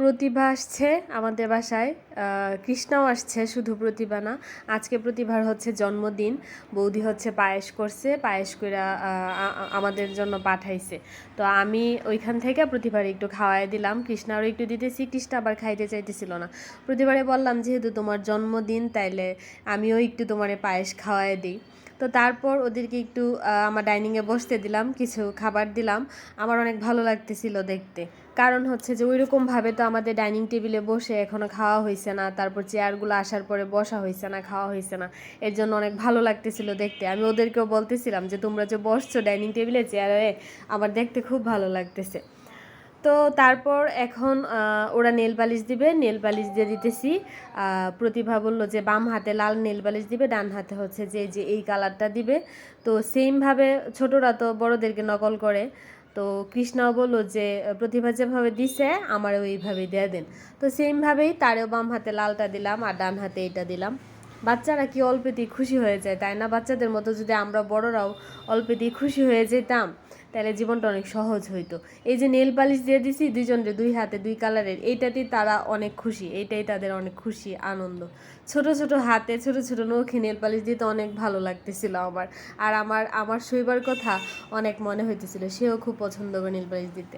প্রতিভা আসছে আমাদের বাসায়। কৃষ্ণাও আসছে শুধু প্রতিভা না, আজকে প্রতিভার হচ্ছে জন্মদিন। বৌদি হচ্ছে পায়েস করছে, পায়েস করে আমাদের জন্য পাঠাইছে। তো আমি ওইখান থেকে প্রতিভার একটু খাওয়াই দিলাম। কৃষ্ণারও একটু দিতেছি, কৃষ্ণা আবার খাইতে চাইতেছিল না। প্রতিবারে বললাম, যেহেতু তোমার জন্মদিন, তাইলে আমিও একটু তোমারে পায়েস খাওয়াই দিই। তো তারপর ওদেরকে একটু আমার ডাইনিংয়ে বসতে দিলাম, কিছু খাবার দিলাম। আমার অনেক ভালো লাগতেছিল দেখতে। কারণ হচ্ছে যে ওইরকমভাবে তো আমাদের ডাইনিং টেবিলে বসে এখনও খাওয়া হয়েছে না, তারপর চেয়ারগুলো আসার পরে বসা হয়েছে না, খাওয়া হয়েছে না, এর জন্য অনেক ভালো লাগতেছিল দেখতে। আমি ওদেরকেও বলতেছিলাম যে তোমরা যে বসছো ডাইনিং টেবিলে চেয়ারে আমার দেখতে খুব ভালো লাগতেছে। তো তারপর এখন ওরা নেল পালিশ দিবে, নেল পালিশ দিয়ে দিতেছি। প্রতিভা বলল যে বাম হাতে লাল নেল পালিশ দিবে, ডান হাতে হচ্ছে যে যে এই কালারটা দিবে। তো সেমভাবে ছোটরা তো বড়দেরকে নকল করে। তো কৃষ্ণাও বলল যে, প্রতিভা যেভাবে দিছে, আমারও ওইভাবেই দিয়ে দেন। তো সেমভাবেই তারেও বাম হাতে লালটা দিলাম আর ডান হাতে এটা দিলাম। বাচ্চারা কি অল্পেতেই খুশি হয়ে যায়, তাই না? বাচ্চাদের মতো যদি আমরা বড়রাও অল্পেতেই খুশি হয়ে যেতাম, তাহলে জীবনটা অনেক সহজ হইতো। এই যে নেল পালিশ দিয়ে দিছি, দুইজনের দুই হাতে, দুই কালারের, এইটাতেই তারা অনেক খুশি, এইটাই তাদের অনেক খুশি, আনন্দ। ছোট ছোট হাতে, ছোট ছোট নৌখে নেল পালিশ দিতে অনেক ভালো লাগতেছিল আমার। আর আমার আমার শৈবার কথা অনেক মনে হইতেছিল, সেও খুব পছন্দ করে নেল পালিশ দিতে।